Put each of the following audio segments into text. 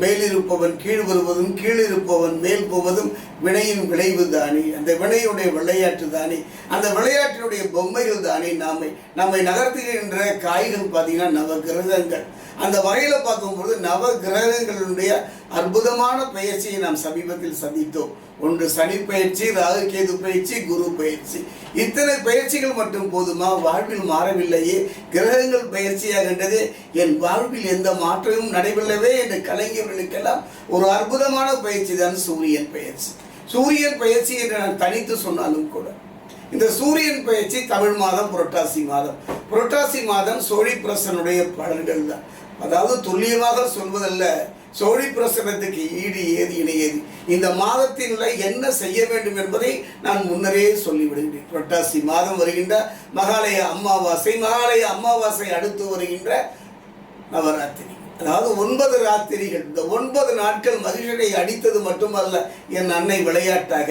மேலிருப்பவன் கீழ் வருவதும் கீழிருப்பவன் மேல் போவதும் வினையின் விளைவு தானே. அந்த வினையுடைய விளையாட்டு தானே. அந்த விளையாட்டினுடைய பொம்மைகள் தானே நாமை. நம்மை நகர்த்துகின்ற காய்கள் பார்த்தீங்கன்னா நவ கிரகங்கள். அந்த வகையில் பார்க்கும்பொழுது நவ கிரகங்களுடைய அற்புதமான பயிற்சியை நாம் சமீபத்தில் சந்தித்தோம். ஒன்று சனி பயிற்சி ராகு கேது பயிற்சி குரு பயிற்சி. இத்தனை பயிற்சிகள் மட்டும் போதுமா? வாழ்வில் மாறவில்லையே. கிரகங்கள் பயிற்சியாகின்றதே என் வாழ்வில் எந்த மாற்றமும் நடைபெறவே என்று கலைஞர்களுக்கெல்லாம் ஒரு அற்புதமான பயிற்சி தான் சூரியன் பயிற்சி. சூரியன் பயிற்சி என்று நான் தனித்து சொன்னாலும் கூட. இந்த சூரியன் பயிற்சி தமிழ் மாதம் புரட்டாசி மாதம். புரட்டாசி மாதம் சோழி பிரசனுடைய பலன்கள் தான். அதாவது துல்லியமாக சொல்வதல்ல. சோழி பிரசனத்துக்கு ஈடு ஏது இணையது இந்த மாதத்தில் என்ன செய்ய வேண்டும் என்பதை நான் முன்னரே சொல்லிவிடுகிறேன். புரட்டாசி மாதம் வருகின்ற மகாலய அமாவாசை மகாலய அமாவாசை அடுத்து வருகின்ற நவராத்திரி. அதாவது ஒன்பது ராத்திரிகள். இந்த ஒன்பது நாட்கள் மகிழ்ச்சியை அடித்தது மட்டுமல்ல என் அன்னை விளையாட்டாக.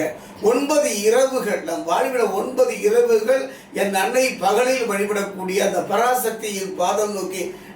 ஒன்பது இரவுகள் நம் வாழ்விட ஒன்பது இரவுகள் என் அன்னை பகலில் வழிபடக்கூடிய அந்த பராசக்தியின் பாதம் நோக்கி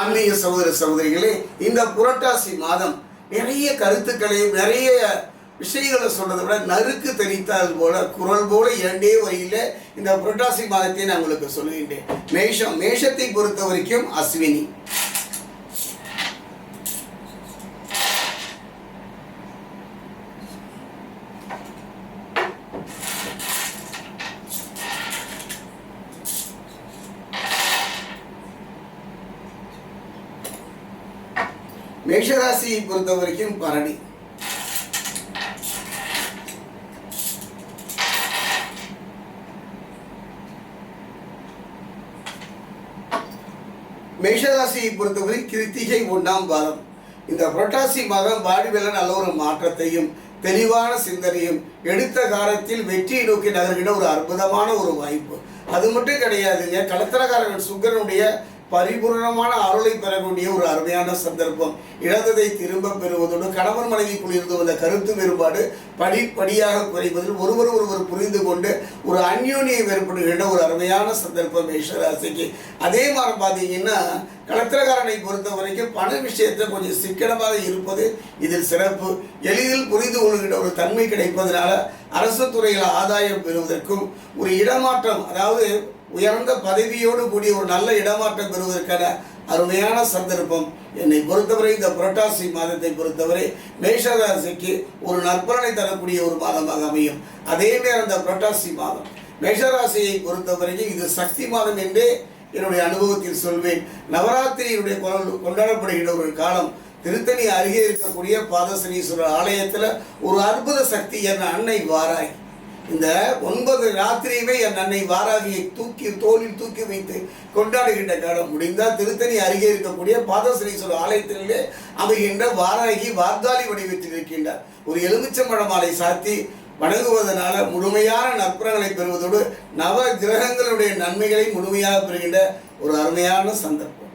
ஆன்மீக சகோதர சகோதரிகளே இந்த புரட்டாசி மாதம் நிறைய கருத்துக்களை நிறைய விஷயங்களை சொல்றதை விட நறுக்கு தெரித்தால் போல குரல் போல இரண்டே வரியில இந்த புரட்டாசி மாதத்தை நான் உங்களுக்கு சொல்லுகின்றேன். மேஷம் மேஷத்தை பொறுத்த வரைக்கும் அஸ்வினி. மேஷராசியை பொறுத்த வரைக்கும் பரணி. மேஷராசியை பொறுத்தவரை கிருத்திகை ஒன்றாம் பாதம். இந்த புரட்டாசி மாதம் வாழ்வில் நல்ல ஒரு மாற்றத்தையும் தெளிவான சிந்தனையும் எடுத்த காலத்தில் வெற்றியை நோக்கி நகர்கிற ஒரு அற்புதமான ஒரு வாய்ப்பு. அது மட்டும் கிடையாதுங்க. கலத்திரக்காரர்கள் சுக்கரனுடைய பரிபூர்ணமான அருளை பெறக்கூடிய ஒரு அருமையான சந்தர்ப்பம். இழந்ததை திரும்ப பெறுவதோடு கணவன் மனைவிக்குள் இருந்து வந்த கருத்து வேறுபாடு படிப்படியாக குறைவதில் ஒருவர் ஒருவர் புரிந்து கொண்டு ஒரு அந்யோனியை ஏற்படுகின்ற ஒரு அருமையான சந்தர்ப்பம் மேஷராசிக்கு. அதே மாதிரி பார்த்தீங்கன்னா கலத்திரக்காரனை பொறுத்த வரைக்கும் பண விஷயத்தில் கொஞ்சம் சிக்கனமாக இருப்பது இதில் சிறப்பு. எளிதில் புரிந்து கொள்கின்ற ஒரு தன்மை கிடைப்பதனால அரசு துறையில் ஆதாயம் பெறுவதற்கும் ஒரு இடமாற்றம் அதாவது உயர்ந்த பதவியோடு கூடிய ஒரு நல்ல இடமாற்றம் பெறுவதற்கான அருமையான சந்தர்ப்பம். என்னை பொறுத்தவரை இந்த புரட்டாசி மாதத்தை பொறுத்தவரை மேஷராசிக்கு ஒரு நற்பலனை தரக்கூடிய ஒரு மாதமாக அமையும். அதே நேரம் இந்த புரட்டாசி மாதம். மேஷராசியை பொறுத்தவரைக்கும் இது சக்தி மாதம் என்றே என்னுடைய அனுபவத்தில் சொல்வேன். நவராத்திரியுடைய கொண்டாடப்படுகிற கொண்டாடப்படுகின்ற ஒரு காலம் திருத்தணி அருகே இருக்கக்கூடிய பாதசனீஸ்வரர் ஆலயத்தில் ஒரு அற்புத சக்தி என் அன்னை வாராய். இந்த ஒன்பது ராத்திரியுமே என் அன்னை வாராகியை தூக்கி தோளில் தூக்கி வைத்து கொண்டாடுகின்ற காலம். முடிந்தால் திருத்தணி அருகே இருக்கக்கூடிய பாதசனீஸ்வரர் ஆலயத்திலே அமைகின்ற வாராகி வார்த்தாளி வடிவத்தில் இருக்கின்றார். ஒரு எலுமிச்சம்பழ மாலை சாத்தி வணங்குவதனால முழுமையான நற்புறங்களை பெறுவதோடு நவ கிரகங்களுடைய நன்மைகளை முழுமையாக பெறுகின்ற ஒரு அருமையான சந்தர்ப்பம்.